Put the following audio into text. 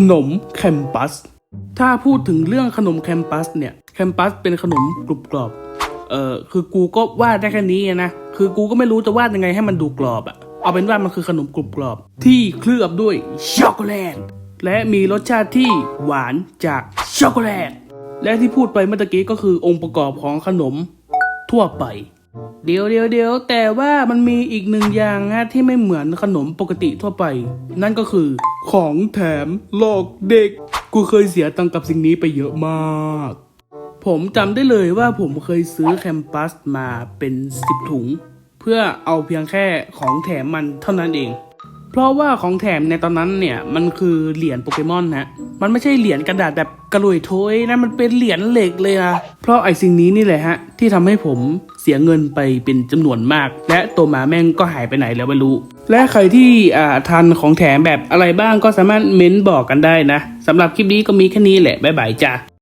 ขนมแคมปัส ถ้าพูดถึงเรื่องขนมแคมปัสเนี่ย แคมปัสเป็นขนมกรุบกรอบ เออคือกูก็วาดได้แค่นี้นะ คือกูก็ไม่รู้จะวาดยังไงให้มันดูกรอบอะเอาเป็นว่ามันคือขนมกรุบกรอบ ที่เคลือบด้วยช็อกโกแลต และมีรสชาติที่หวานจากช็อกโกแลต และที่พูดไปเมื่อกี้ก็คือองค์ประกอบของขนมทั่วไป เดี๋ยวเดี๋ยวเดี๋ยวแต่ว่ามันมีอีกหนึ่งอย่างนะที่ไม่เหมือนขนมปกติทั่วไป นั่นก็คือ ของแถมหลอกเด็ก กูเคยเสียตังค์กับสิ่งนี้ไปเยอะมาก ผมจำได้เลยว่าผมเคยซื้อแคมปัสมาเป็นสิบถุง เพื่อเอาเพียงแค่ของแถมมันเท่านั้นเอง เพราะว่าของแถมในตอนนั้นเนี่ย มันคือเหรียญโปเกมอนนะ มันไม่ใช่เหรียญกระดาษแบบกระลุยโถยนะ มันเป็นเหรียญเหล็กเลยนะ เพราะไอ้สิ่งนี้นี่แหละฮะ ที่ทำให้ผมเสียเงินไปเป็นจำนวนมาก และตัวหมาแม่งก็หายไปไหนแล้วไม่รู้ และใครที่อ่าทันของแถมแบบอะไรบ้างก็สามารถเม้นบอกกันได้นะสำหรับคลิปนี้ก็มีแค่นี้แหละบ๊ายบายจ้า